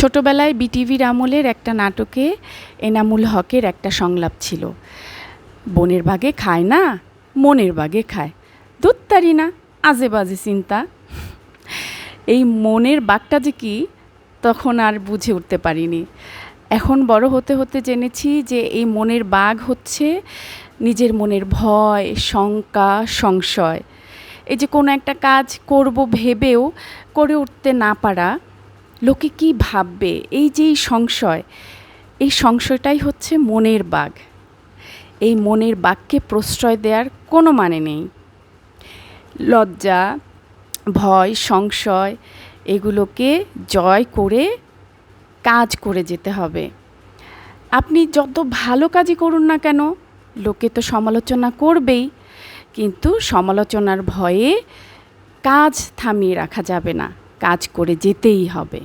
ছোটবেলায় বিটিভির আমলের একটা নাটকে এনামুল হকের একটা সংলাপ ছিল। বনের বাগে খায় না, মনের বাগে খায়। দুত্তারি না, আজে বাজে চিন্তা। এই মনের বাঘটা যে কি, তখন আর বুঝে উঠতে পারিনি। এখন বড় হতে হতে জেনেছি যে এই মনের বাঘ হচ্ছে নিজের মনের ভয়, শঙ্কা, সংশয়। এই যে কোনো একটা কাজ করব ভেবেও করে উঠতে না পারা লোকে কি ভাববে? এই যে সংশয়, এই সংশয়টাই হচ্ছে মনের বাঘ। এই মনের বাঘকে প্রশ্রয় দেওয়ার কোনো মানে নেই। লজ্জা, ভয়, সংশয়, এগুলোকে জয় করে কাজ করে যেতে হবে। আপনি যত ভালো কাজই করুন না কেন, লোকে তো সমালোচনা করবেই, কিন্তু সমালোচনার ভয়ে কাজ থামিয়ে রাখা যাবে না, কাজ করে যেতেই হবে।